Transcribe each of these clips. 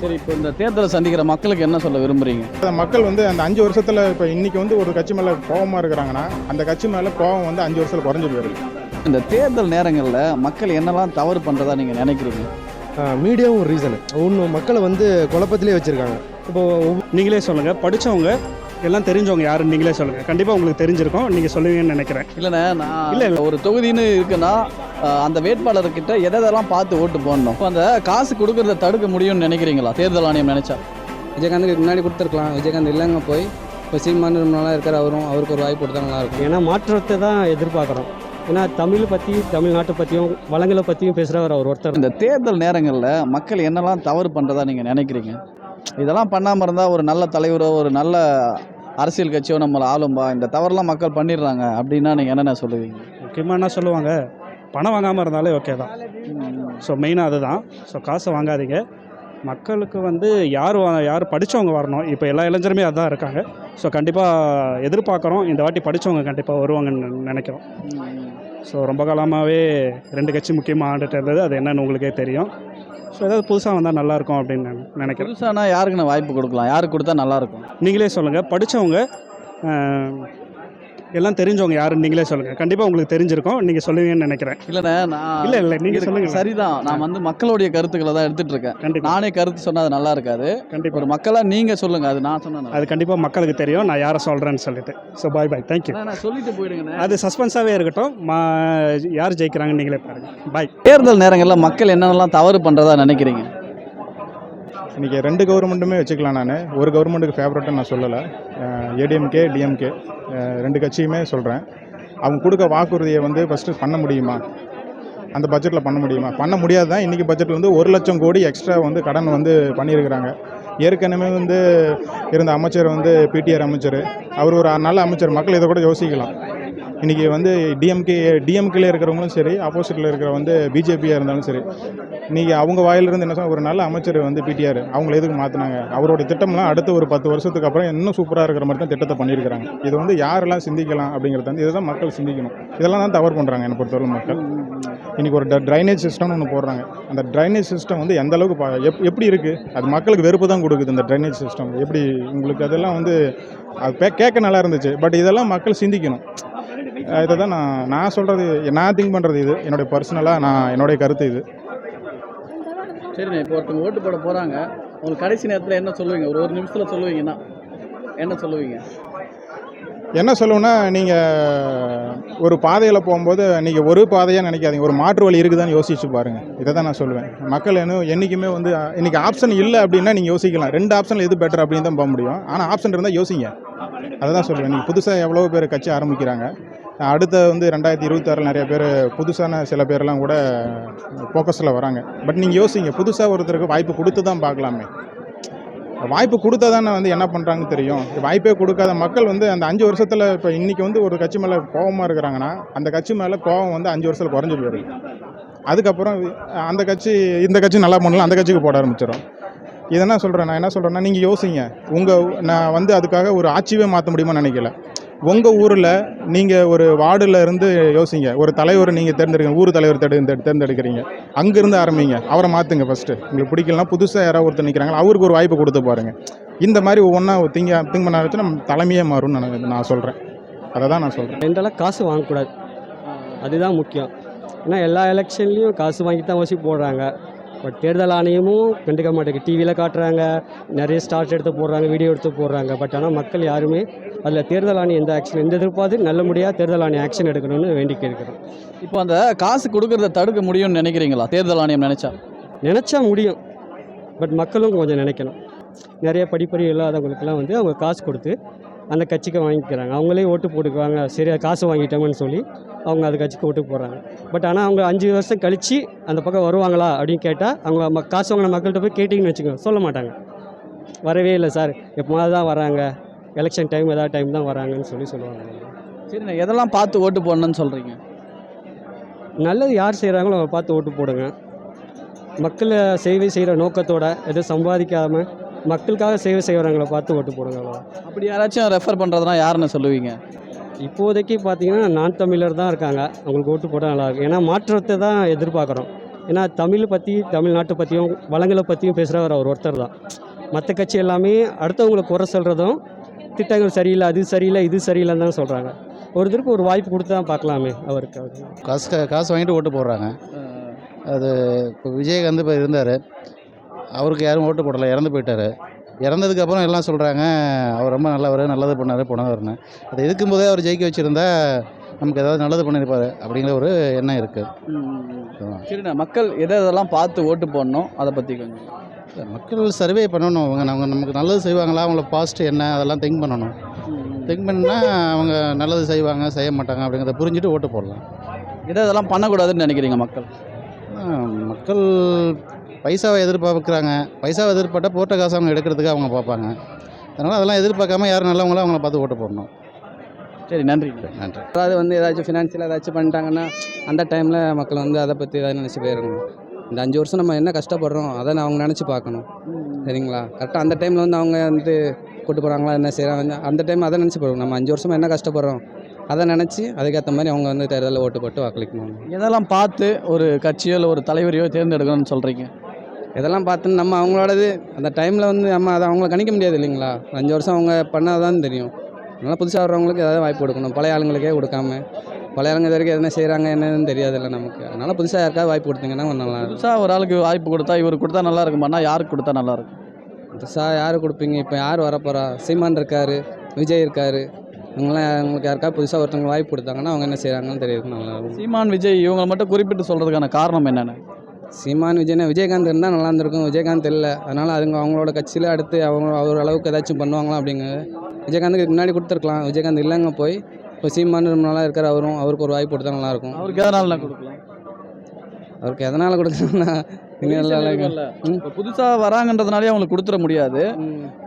சரி இப்போ இந்த தேர்தலை சந்திக்கிற மக்களுக்கு என்ன சொல்ல விரும்புறீங்க? மக்கள் வந்து அந்த அஞ்சு வருஷத்தில் இப்போ இன்னைக்கு வந்து ஒரு கட்சி மேலே கோபமாக இருக்கிறாங்கன்னா அந்த கட்சி மேலே கோபம் வந்து அஞ்சு வருஷத்தில் குறைஞ்சி போயிருக்கு இந்த தேர்தல் நேரங்களில் மக்கள் என்னெல்லாம் தவறு பண்ணுறதா நீங்கள் நினைக்கிறீங்க? மீடியாவும் ஒரு ரீசனு இன்னும் மக்களை வந்து குழப்பத்திலே வச்சுருக்காங்க. இப்போ நீங்களே சொல்லுங்கள் படித்தவங்க எல்லாம் தெரிஞ்சவங்க யாருன்னு நீங்களே சொல்லுங்கள் கண்டிப்பாக உங்களுக்கு தெரிஞ்சிருக்கும். நீங்கள் சொல்லுவீங்கன்னு நினைக்கிறேன். இல்லைண்ணே நான் இல்ல, இல்லை. ஒரு தொகுதின்னு இருக்குன்னா அந்த வேட்பாளர்கிட்ட எதை எதெல்லாம் பார்த்து ஓட்டு போடணும்? இப்போ அந்த காசு கொடுக்கறத தடுக்க முடியும்னு நினைக்கிறீங்களா? தேர்தல் ஆணையம் நினைச்சா? விஜயகாந்துக்கு முன்னாடி கொடுத்துருக்கலாம். விஜயகாந்த் இல்லைங்க போய். இப்போ சீமான் நாளாக இருக்கார் அவரும் அவருக்கு ஒரு வாய்ப்பு கொடுத்தா நல்லா இருக்கும். ஏன்னா மாற்றத்தை தான் எதிர்பார்க்குறோம். ஏன்னா தமிழ் பற்றி தமிழ்நாட்டை பற்றியும் வளங்களை பற்றியும் பேசுகிறவர் அவர் ஒருத்தர். இந்த தேர்தல் நேரங்களில் மக்கள் என்னெல்லாம் தவறு பண்ணுறதா நீங்கள் நினைக்கிறீங்க? இதெல்லாம் பண்ணாமல் இருந்தால் ஒரு நல்ல தலைவரோ ஒரு நல்ல அரசியல் கட்சியோ நம்மளை ஆளும்பா? இந்த தவறுலாம் மக்கள் பண்ணிடுறாங்க அப்படின்னா நீங்கள் என்னென்ன சொல்லுவீங்க? முக்கியமாக என்ன சொல்லுவாங்க. பணம் வாங்காமல் இருந்தாலே ஓகே தான். ஸோ மெயினாக அதுதான். ஸோ காசை வாங்காதீங்க. மக்களுக்கு வந்து யார் யார் படித்தவங்க வரணும். இப்போ எல்லா இளைஞருமே அதான் இருக்காங்க. ஸோ கண்டிப்பாக எதிர்பார்க்குறோம். இந்த வாட்டி படித்தவங்க கண்டிப்பாக வருவாங்கன்னு நினைக்கிறோம். ஸோ ரொம்ப காலமாகவே ரெண்டு கட்சி முக்கியமாக ஆண்டுட்டு இருந்தது. அது என்னன்னு உங்களுக்கே தெரியும். ஸோ ஏதாவது புதுசாக வந்தால் நல்லாயிருக்கும் அப்படின்னு நான் நினைக்கிறேன். புதுசானா யாருக்கு நான் வாய்ப்பு கொடுக்கலாம். யாருக்கு கொடுத்தா நல்லாயிருக்கும்? நீங்களே சொல்லுங்கள் படித்தவங்க எல்லாம் தெரிஞ்சவங்க யாருன்னு நீங்களே சொல்லுங்கள் கண்டிப்பாக உங்களுக்கு தெரிஞ்சிருக்கும். நீங்கள் சொல்லுவீங்கன்னு நினைக்கிறேன். இல்லைண்ணே நான் இல்லை இல்லை நீங்கள் இது சொல்லுங்க. சரிதான். நான் வந்து மக்களுடைய கருத்துக்களை தான் எடுத்துட்டு இருக்கேன். கண்டிப்பாக நானே கருத்து சொன்னா அது நல்லா இருக்காது. கண்டிப்பாக ஒரு மக்களா நீங்க சொல்லுங்க. அது நான் சொன்னா அது கண்டிப்பாக மக்களுக்கு தெரியும். நான் யாரை சொல்கிறேன்னு சொல்லிட்டு. ஸோ பாய் பாய் தேங்க்யூ நான் சொல்லிட்டு போயிடுங்கண்ணே. அது சஸ்பென்ஸாகவே இருக்கட்டும். மா யார் ஜெயிக்கிறாங்கன்னு நீங்களே பாருங்கள் பாய் தேர்தல் நேரங்களில் மக்கள் என்னென்னலாம் தவறு பண்றதா நினைக்கிறீங்க? இன்றைக்கி ரெண்டு கவர்மெண்ட்டுமே வச்சுக்கலாம் நான். ஒரு கவர்மெண்ட்டுக்கு ஃபேவரட்னு நான் சொல்லலை. ஏடிஎம்கே டிஎம்கே ரெண்டு கட்சியுமே சொல்கிறேன் அவங்க கொடுக்க வாக்குறுதியை வந்து ஃபஸ்ட்டு பண்ண முடியுமா? அந்த பட்ஜெட்டில் பண்ண முடியுமா? பண்ண முடியாது தான் இன்றைக்கி பட்ஜெட்டில் வந்து ஒரு லட்சம் கோடி எக்ஸ்ட்ரா வந்து கடன் வந்து பண்ணியிருக்கிறாங்க. ஏற்கனவே வந்து இருந்த அமைச்சர் வந்து பிடிஆர் அமைச்சர். அவர் ஒரு நல்ல அமைச்சர். மக்கள் இதை கூட யோசிக்கலாம். இன்றைக்கி வந்து டிஎம்கே டிஎம்கேல இருக்கிறவங்களும் சரி ஆப்போசிட்டில் இருக்கிற வந்து பிஜேபியாக இருந்தாலும் சரி இன்றைக்கி அவங்க வாயிலிருந்து என்ன ஒரு நல்ல அமைச்சர் வந்து பிடிஆர் அவங்கள எதுக்கு மாற்றினாங்க அவரோட திட்டம்லாம் அடுத்த ஒரு பத்து வருஷத்துக்கு அப்புறம் இன்னும் சூப்பராக இருக்கிற மாதிரி தான் திட்டத்தை பண்ணியிருக்கிறாங்க. இது வந்து யாரெல்லாம் சிந்திக்கலாம் அப்படிங்கிறது வந்து இதுதான் மக்கள் சிந்திக்கணும். இதெல்லாம் தான் தவறு பண்ணுறாங்க என்னை பொறுத்தவரை மக்கள். இன்றைக்கி ஒரு ட்ரைனேஜ் சிஸ்டம்னு ஒன்று போடுறாங்க. அந்த ட்ரைனேஜ் சிஸ்டம் வந்து எந்த அளவுக்கு பா- எப் எப்படி இருக்குது அது மக்களுக்கு வெறுப்பு தான் கொடுக்குது இந்த ட்ரைனேஜ் சிஸ்டம் எப்படி உங்களுக்கு அதெல்லாம் வந்து அது பே- கேட்க நல்லா இருந்துச்சு. பட் இதெல்லாம் மக்கள் சிந்திக்கணும். இதை தான் நான் நான் சொல்கிறது நான் திங்க் பண்ணுறது இது. என்னுடைய பர்சனலாக நான் என்னுடைய கருத்து இது. சரிண்ணே இப்போ ஒருத்தவங்க ஓட்டு போட போறாங்க. உங்களுக்கு கடைசி நேரத்தில் என்ன சொல்லுவீங்க? ஒரு ஒரு நிமிஷத்துல சொல்லுவீங்கன்னா என்ன சொல்லுவீங்க? என்ன சொல்லுவேன்னா நீங்கள் ஒரு பாதையில் போகும்போது நீங்கள் ஒரு பாதையாக நினைக்காதீங்க. ஒரு மாற்று வழி இருக்குதான்னு யோசிச்சு பாருங்கள் இதை தான் நான் சொல்லுவேன். மக்கள் என்ன என்றைக்குமே வந்து அஹ், இன்னைக்கு ஆப்ஷன் இல்லை அப்படின்னா நீங்கள் யோசிக்கலாம். ரெண்டு ஆப்ஷனில் எது பெட்டர் அப்படின்னு தான் போக முடியும். ஆனால் ஆப்ஷன் இருந்தால் யோசிங்க. அதை தான் சொல்லுவேன். நீங்கள் புதுசாக எவ்வளோ பேர் கட்சி ஆரம்பிக்கிறாங்க. அடுத்த வந்து ரெண்டாயிரத்தி இருபத்தாறில் நிறைய பேர் புதுசான சில பேர்லாம் கூட ஃபோக்கஸில் வராங்க. பட் நீங்கள் யோசிங்க புதுசாக ஒருத்தருக்கு வாய்ப்பு கொடுத்து தான் பார்க்கலாமே. வாய்ப்பு கொடுத்தா தானே வந்து என்ன பண்ணுறாங்கன்னு தெரியும். வாய்ப்பே கொடுக்காத மக்கள் வந்து அந்த அஞ்சு வருஷத்தில் இப்போ இன்றைக்கி வந்து ஒரு கட்சி மேலே கோபமாக இருக்கிறாங்கன்னா அந்த கட்சி மேலே கோபம் வந்து அஞ்சு வருஷத்தில் குறைஞ்சி போயிடும் அதுக்கப்புறம் அந்த கட்சி இந்த கட்சி நல்லா பண்ணலாம் அந்த கட்சிக்கு போட ஆரம்பிச்சிடும் இதை சொல்கிறேன் நான் என்ன சொல்கிறேன்னா நீங்கள் யோசிங்க. உங்கள் நான் வந்து அதுக்காக ஒரு ஆட்சியே மாற்ற முடியுமான்னு நினைக்கல. உங்கள் ஊரில் நீங்கள் ஒரு வார்டில் இருந்து யோசிங்க. ஒரு தலைவர் நீங்கள் தேர்ந்தெடுக்க ஊர் தலைவர் தேர்ந்து தேர்ந்தெடுக்கிறீங்க. அங்கேருந்து ஆரம்பிங்க. அவரை மாற்றுங்க ஃபஸ்ட்டு உங்களுக்கு பிடிக்கலனா புதுசாக யாராவது ஒருத்தர் நிற்கிறாங்க அவருக்கு ஒரு வாய்ப்பு கொடுத்து பாருங்கள் இந்த மாதிரி ஒவ்வொன்றா திங்க திங்க் பண்ண ஆரம்பிச்சு நம்ம தலைமையே மாறும்னு நான் நான் சொல்கிறேன் அதை தான் நான் சொல்கிறேன் ரெண்டெல்லாம் காசு வாங்கக்கூடாது. அதுதான் முக்கியம். ஏன்னா எல்லா எலெக்ஷன்லேயும் காசு வாங்கி தான் வசி போடுறாங்க. பட் தேர்தல் ஆணையமும் கண்டுக்க மாட்டேங்குது டிவியில் காட்டுறாங்க. நிறைய ஸ்டார்ட் எடுத்து போடுறாங்க வீடியோ எடுத்து போடுறாங்க. பட் ஆனால் மக்கள் யாருமே அதில் தேர்தல் ஆணையம் எந்த ஆக்ஷன் எந்த எதிர்ப்பாது நல்லபடியாக தேர்தல் ஆணையம் ஆக்ஷன் எடுக்கணும்னு வேண்டி கேட்குறோம். இப்போ அந்த காசு கொடுக்கறத தடுக்க முடியும்னு நினைக்கிறீங்களா? தேர்தல் ஆணையம் நினைச்சா? நினச்சா முடியும். பட் மக்களும் கொஞ்சம் நினைக்கணும். நிறைய படிப்பறிவு இல்லாதவங்களுக்கெல்லாம் வந்து அவங்க காசு கொடுத்து அந்த கட்சிக்கு வாங்கிக்கிறாங்க. அவங்களே ஓட்டு போட்டுக்குவாங்க. சரியா காசு வாங்கிட்டோம்னு சொல்லி அவங்க அந்த கட்சிக்கு ஓட்டு போடுறாங்க. பட் ஆனால் அவங்க அஞ்சு வருஷம் கழித்து அந்த பக்கம் வருவாங்களா அப்படின்னு கேட்டால் அவங்க காசு வாங்கின மக்கள்கிட்ட போய் கேட்டிங்கன்னு வச்சுக்கோங்க. சொல்ல மாட்டாங்க. வரவே இல்லை சார். எப்போது தான் வராங்க. எலெக்ஷன் டைம் ஏதாவது டைம் தான் வராங்கன்னு சொல்லி சொல்லுவாங்க. சரிண்ணே எதெல்லாம் பார்த்து ஓட்டு போடணும்னு சொல்றீங்க? நல்லது யார் செய்கிறாங்களோ அதை பார்த்து ஓட்டு போடுங்க. மக்களை சேவை செய்கிற நோக்கத்தோட எதுவும் சம்பாதிக்காமல் மக்களுக்காக சேவை செய்கிறவங்கள பார்த்து ஓட்டு போடுங்க. அப்படி யாராச்சும் ரெஃபர் பண்றதுனா யாருன்னு சொல்லுவீங்க? இப்போதைக்கு பார்த்தீங்கன்னா நான் தமிழர் தான் இருக்காங்க. அவங்களுக்கு ஓட்டு போட்டால் நல்லா இருக்கும். ஏன்னா மாற்றத்தை தான் எதிர்பார்க்குறோம். ஏன்னா தமிழை பற்றி தமிழ்நாட்டை பற்றியும் வளங்களை பற்றியும் பேசுகிறவர் அவர் ஒருத்தர் தான். மற்ற கட்சி எல்லாமே அடுத்தவங்களை குறை சொல்கிறதும் திட்டங்கள் சரியில்லை அது சரியில்லை இது சரியில்லைன்னு தான் சொல்கிறாங்க ஒருத்தருக்கு ஒரு வாய்ப்பு கொடுத்து தான் பார்க்கலாமே அவருக்கு. காசு க- காசு வாங்கிட்டு ஓட்டு போடுறாங்க. அது இப்போ விஜயகாந்த் இப்போ இருந்தார். அவருக்கு யாரும் ஓட்டு போடலை இறந்து போயிட்டார். இறந்ததுக்கப்புறம் எல்லாம் சொல்கிறாங்க அவர் ரொம்ப நல்லவர் நல்லது பண்ணார் போனவர்னு. அதை இருக்கும் போதே அவர் ஜெயிக்க வச்சுருந்தா நமக்கு ஏதாவது நல்லது பண்ணியிருப்பார் அப்படிங்கிற ஒரு எண்ணம் இருக்குது சரிண்ணா மக்கள் எதை எதெல்லாம் பார்த்து ஓட்டு போடணும் அதை பற்றி கொஞ்சம் மக்கள் சர்வே பண்ணணும் அவங்க. அவங்க நமக்கு நல்லது செய்வாங்களா? அவங்கள பாஸ்ட் என்ன? அதெல்லாம் திங்க் பண்ணணும். திங்க் பண்ணா அவங்க நல்லது செய்வாங்க செய்ய மாட்டாங்க அப்படிங்கிறத புரிஞ்சுட்டு ஓட்டு போடலாம். எதை இதெல்லாம் பண்ணக்கூடாதுன்னு நினைக்கிறீங்க மக்கள்? மக்கள் பைசாவை எதிர்பார்க்குறாங்க. பைசாவை எதிர்பார்த்தா போட்ட காசு அவங்க எடுக்கிறதுக்கு அவங்க பார்ப்பாங்க. அதனால் அதெல்லாம் எதிர்பார்க்காம யார் நல்லவங்களோ அவங்கள பார்த்து ஓட்டு போடணும். சரி நன்றி. நன்றி. அதாவது வந்து ஏதாச்சும் ஃபினான்ஷியலாக ஏதாச்சும் பண்ணிட்டாங்கன்னா அந்த டைமில் மக்கள் வந்து அதை பற்றி ஏதாவது நினச்சி போயிருக்கணும் இந்த அஞ்சு வருஷம் நம்ம என்ன கஷ்டப்படுறோம் அதை நான் அவங்க நினச்சி பார்க்கணும். சரிங்களா? கரெக்டாக அந்த டைமில் வந்து அவங்க வந்து கூட்டு போகிறாங்களா என்ன செய்கிறாங்க அந்த டைம் அதை நினச்சி போடுவோம் நம்ம அஞ்சு வருஷமா என்ன கஷ்டப்படுறோம் அதை நினச்சி அதுக்கேற்ற மாதிரி அவங்க வந்து தேர்தலில் ஓட்டு போட்டு வாக்களிக்கணும். எதெல்லாம் பார்த்து ஒரு கட்சியோ இல்லை ஒரு தலைவரையோ தேர்ந்தெடுக்கணும்னு சொல்கிறீங்க இதெல்லாம் பார்த்து நம்ம அவங்களோடது அந்த டைமில் வந்து நம்ம அதை அவங்கள கணிக்க முடியாது இல்லைங்களா? அஞ்சு வருஷம் அவங்க பண்ணாதான் தெரியும். அதனால் புதுசாக வர்றவங்களுக்கு ஏதாவது வாய்ப்பு கொடுக்கணும். பழைய ஆளுங்களுக்கே கொடுக்காம. பழைய ஆளுங்க இது வரைக்கும் என்ன செய்கிறாங்க என்னன்னு தெரியாதுல்ல நமக்கு. அதனால் புதுசாக யாருக்காவது வாய்ப்பு கொடுத்தீங்கன்னா கொஞ்சம் நல்லா இருக்கும். புதுசாக ஒரு ஆளுக்கு வாய்ப்பு கொடுத்தா இவர் கொடுத்தா நல்லா இருக்குமாண்ணா யாருக்கு கொடுத்தா நல்லா இருக்கும்? புதுசாக யார் கொடுப்பீங்க? இப்போ யார் வரப்போகிறா சீமான் இருக்காரு விஜய் இருக்காரு. இவங்களாம் அவங்களுக்கு யாருக்காவது புதுசாக ஒருத்தவங்க வாய்ப்பு கொடுத்தாங்கன்னா அவங்க என்ன செய்கிறாங்கன்னு தெரியும் நல்லா இருக்கும். சீமான் விஜய் இவங்க மட்டும் குறிப்பிட்டு சொல்கிறதுக்கான காரணம் என்னென்ன? சீமான் விஜய்னா விஜயகாந்த் இருந்தால் நல்லா இருந்திருக்கும். விஜயகாந்த் இல்லை. அதனால் அதுங்க அவங்களோட கட்சியில் அடுத்து அவங்க அவர் அளவுக்கு ஏதாச்சும் பண்ணுவாங்களா அப்படிங்க விஜயகாந்துக்கு முன்னாடி கொடுத்துருக்கலாம். விஜயகாந்த் இல்லைங்க போய் இப்போ சீமான் ரொம்ப நாளாக இருக்கார் அவரும் அவருக்கு ஒரு வாய்ப்பு கொடுத்தா நல்லாயிருக்கும் அவருக்கு எதனால கொடுக்கலாம் அவருக்கு எதனால் கொடுக்கணும்னா நீங்கள் புதுசாக வராங்கன்றதுனாலே அவங்களுக்கு கொடுத்துட முடியாது.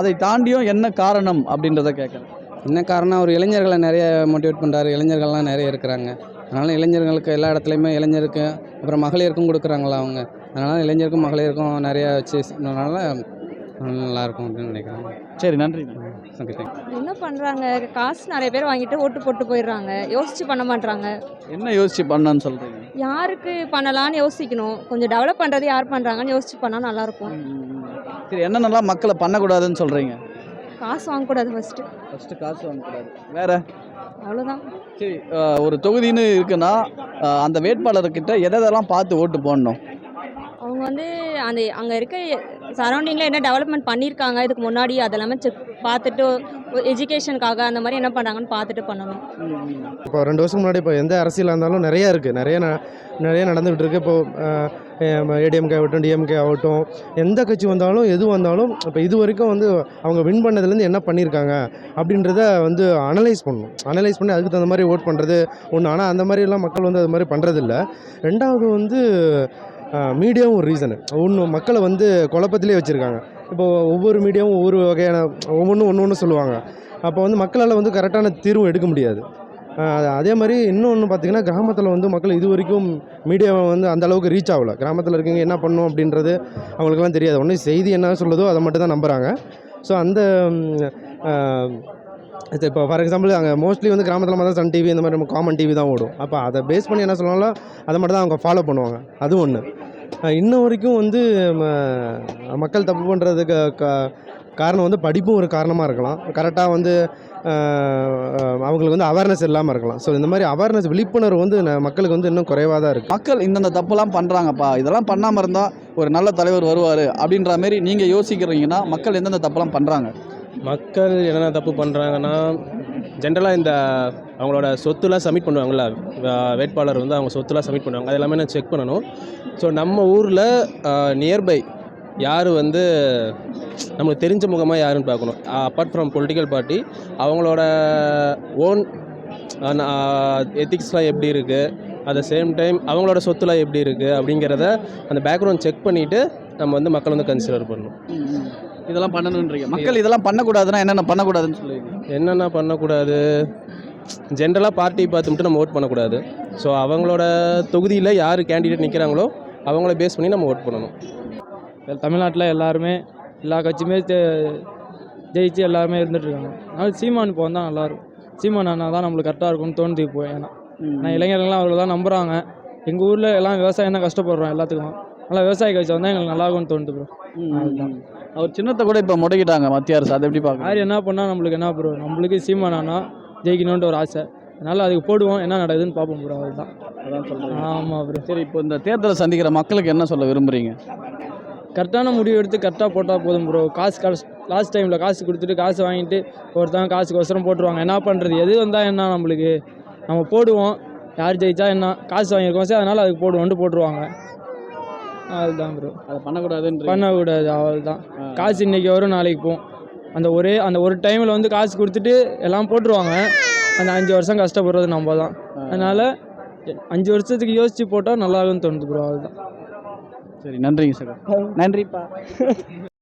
அதை தாண்டியும் என்ன காரணம் அப்படின்றத கேட்குறேன். என்ன காரணம்? அவர் இளைஞர்களை நிறைய மோட்டிவேட் பண்ணுறாரு இளைஞர்கள்லாம் நிறைய இருக்கிறாங்க. அதனால் இளைஞர்களுக்கு எல்லா இடத்துலையுமே இளைஞருக்கு அப்புறம் மகளிருக்கும் கொடுக்குறாங்களா அவங்க. அதனால் இளைஞருக்கும் மகளிருக்கும் நிறைய வச்சு அதனால நல்லாயிருக்கும் அப்படின்னு நினைக்கிறேன். சரி நன்றி. ஓகே என்ன பண்ணுறாங்க காசு நிறைய பேர் வாங்கிட்டு ஓட்டு போட்டு போயிடுறாங்க. யோசிச்சு பண்ண மாட்றாங்க. என்ன யோசிச்சு பண்ணான்னு சொல்கிறீங்க யாருக்கு பண்ணலான்னு யோசிக்கணும். கொஞ்சம் டெவலப் பண்ணுறது யார் பண்ணுறாங்கன்னு யோசிச்சு பண்ணால் நல்லாயிருக்கும். சரி என்னென்னலாம் மக்களை பண்ணக்கூடாதுன்னு சொல்கிறீங்க காசு வாங்கக்கூடாது ஃபஸ்ட்டு ஃபஸ்ட்டு காசு வாங்கக்கூடாது. வேற? அவ்வளோதான் சரி ஒரு தொகுதின்னு இருக்குன்னா அந்த வேட்பாளர்கிட்ட எதெல்லாம் பார்த்து ஓட்டு போடணும்? அவங்க வந்து அந்த அங்கே இருக்க சரௌண்டிங்கில் என்ன டெவலப்மெண்ட் பண்ணியிருக்காங்க இதுக்கு முன்னாடி அதெல்லாமே செக் பார்த்துட்டு எஜுகேஷனுக்காக அந்த மாதிரி என்ன பண்ணுறாங்கன்னு பார்த்துட்டு பண்ணணும். இப்போ ரெண்டு வருஷம் முன்னாடி இப்போ எந்த அரசியலாக இருந்தாலும் நிறைய இருக்குது நிறைய ந- நிறைய நடந்துகிட்டு இருக்குது இப்போது ஏடிஎம்கே ஆகட்டும் டிஎம்கே ஆகட்டும் எந்த கட்சி வந்தாலும் எது வந்தாலும் இப்போ இது வரைக்கும் வந்து அவங்க வின் பண்ணதுலேருந்து என்ன பண்ணியிருக்காங்க அப்படின்றத வந்து அனலைஸ் பண்ணணும். அனலைஸ் பண்ணி அதுக்கு தகுந்த மாதிரி ஓட் பண்ணுறது ஒன்று ஆனால் அந்த மாதிரிலாம் மக்கள் வந்து அது மாதிரி பண்ணுறதில்ல ரெண்டாவது வந்து மீடியாவும் ஒரு ரீசனு ஒன்று மக்களை வந்து குழப்பத்திலே வச்சுருக்காங்க. இப்போ ஒவ்வொரு மீடியாவும் ஒவ்வொரு வகையான ஒவ்வொன்றும் ஒன்று ஒன்று சொல்லுவாங்க. அப்போ வந்து மக்களால் வந்து கரெக்டான தீர்வு எடுக்க முடியாது. அதே மாதிரி இன்னொன்று பார்த்தீங்கன்னா கிராமத்தில் வந்து மக்கள் இது வரைக்கும் மீடியாவை வந்து அந்தளவுக்கு ரீச் ஆகல. கிராமத்தில் இருக்கவங்க என்ன பண்ணும் அப்படின்றது அவங்களுக்குலாம் தெரியாது. ஒன்று செய்தி என்ன சொல்லுதோ அதை மட்டும் தான் நம்புகிறாங்க ஸோ அந்த இது இப்போ ஃபார் எக்ஸாம்பிள் அங்கே மோஸ்ட்லி வந்து கிராமத்தில் பார்த்தா சன் டிவி இந்த மாதிரி நம்ம காமன் டிவி தான் ஓடும். அப்போ அதை பேஸ் பண்ணி என்ன சொல்லலாம் அதை மட்டும் தான் அவங்க ஃபாலோ பண்ணுவாங்க. அது ஒன்று இன்ன வரைக்கும் வந்து ம- மக்கள் தப்பு பண்ணுறதுக்கு க காரணம் வந்து படிப்பும் ஒரு காரணமாக இருக்கலாம். கரெக்டாக வந்து அவங்களுக்கு வந்து அவேர்னஸ் இல்லாமல் இருக்கலாம். ஸோ இந்த மாதிரி அவேர்னஸ் விழிப்புணர்வு வந்து மக்களுக்கு வந்து இன்னும் குறைவாக தான் இருக்குது மக்கள் இந்தந்த தப்புலாம் பண்ணுறாங்கப்பா இதெல்லாம் பண்ணாமல் இருந்தால் ஒரு நல்ல தலைவர் வருவார் அப்படின்ற மாதிரி நீங்கள் யோசிக்கிறீங்கன்னா மக்கள் எந்தெந்த தப்புலாம் பண்ணுறாங்க மக்கள் என்னென்ன தப்பு பண்ணுறாங்கன்னா ஜென்ரலாக இந்த அவங்களோட சொத்துலாம் சப்மிட் பண்ணுவாங்கள்ல வேட்பாளர் வந்து அவங்க சொத்துலாம் சப்மிட் பண்ணுவாங்க. அது எல்லாமே நான் செக் பண்ணணும். ஸோ நம்ம ஊரில் நியர்பை யார் வந்து நமக்கு தெரிஞ்ச முகமாக யாருன்னு பார்க்கணும். அப்பார்ட் ஃப்ரம் பொலிட்டிக்கல் பார்ட்டி அவங்களோட ஓன் எத்திக்ஸ்லாம் எப்படி இருக்குது அட் த சேம் டைம் அவங்களோட சொத்துலாம் எப்படி இருக்குது அப்படிங்கிறத அந்த பேக்ரவுண்ட் செக் பண்ணிவிட்டு நம்ம வந்து மக்கள் வந்து கன்சிடர் பண்ணணும். இதெல்லாம் பண்ணணுன்றீங்க. மக்கள் இதெல்லாம் பண்ணக்கூடாதுன்னா என்னென்ன பண்ணக்கூடாதுன்னு சொல்லுவீங்க? என்னென்ன பண்ணக்கூடாது? ஜென்ரலாக பார்ட்டி பார்த்து மட்டும் நம்ம ஓட் பண்ணக்கூடாது. ஸோ அவங்களோட தொகுதியில் யார் கேண்டிடேட் நிற்கிறாங்களோ அவங்கள பேஸ் பண்ணி நம்ம ஓட் பண்ணணும். தமிழ்நாட்டில் எல்லாருமே எல்லா கட்சியுமே ஜெயிச்சு எல்லாருமே இருந்துகிட்ருக்காங்க அதனால சீமான் இப்போ வந்தால் நல்லாயிருக்கும் சீமான் அண்ணா தான் நம்மளுக்கு கரெக்டாக இருக்கும்னு தோணுது இப்போ. ஏன்னா நான் இளைஞர்கள்லாம் அவர்கள் தான் நம்புகிறாங்க எங்கள் ஊரில் எல்லாம் விவசாயம் தான் கஷ்டப்படுறோம் எல்லாத்துக்கும். நல்லா விவசாய கட்சி வந்தால் எங்களுக்கு நல்லா இருக்கும்னு தோணுது ப்ரோ அவர் சின்னத்தை கூட இப்போ முடக்கிட்டாங்க மத்திய அரசு. அதை எப்படி பார்க்குறீங்க யார் என்ன பண்ணால் நம்மளுக்கு என்ன ப்ரோ நம்மளுக்கு சீமானானா ஜெயிக்கணுன்ட்டு ஒரு ஆசை. அதனால் அதுக்கு போடுவோம். என்ன நடக்குதுன்னு பார்ப்போம் ப்ரோ அதுதான் அதான் சொல்கிறேன் ஆமாம் ப்ரோ சரி இப்போ இந்த தேர்தலை சந்திக்கிற மக்களுக்கு என்ன சொல்ல விரும்புறீங்க? கரெக்டான முடிவு எடுத்து கரெக்டாக போட்டால் போதும் ப்ரோ காசு காசு லாஸ்ட் டைமில் காசு கொடுத்துட்டு காசு வாங்கிட்டு ஒருத்தவங்க காசுக்கோசரம் போட்டுருவாங்க. என்ன பண்ணுறது எது வந்தால் என்ன நம்மளுக்கு? நம்ம போடுவோம். யார் ஜெயிச்சா என்ன? காசு வாங்கியிருக்கோம். சரி அதனால் அதுக்கு போடுவோன்ட்டு போட்டுருவாங்க. அதுதான் ப்ரோ அதை பண்ணக்கூடாதுன்ற பண்ணக்கூடாது அவ்வளோதான் காசு இன்னைக்கு வரும் நாளைக்கு போகும். அந்த ஒரே அந்த ஒரு டைமில் வந்து காசு கொடுத்துட்டு எல்லாம் போட்டுருவாங்க. அந்த அஞ்சு வருஷம் கஷ்டப்படுறது நம்ம தான் அதனால் அஞ்சு வருஷத்துக்கு யோசித்து போட்டால் நல்லாகும்னு தோணுது ப்ரோ அதுதான் சரி நன்றிங்க சார் நன்றிப்பா.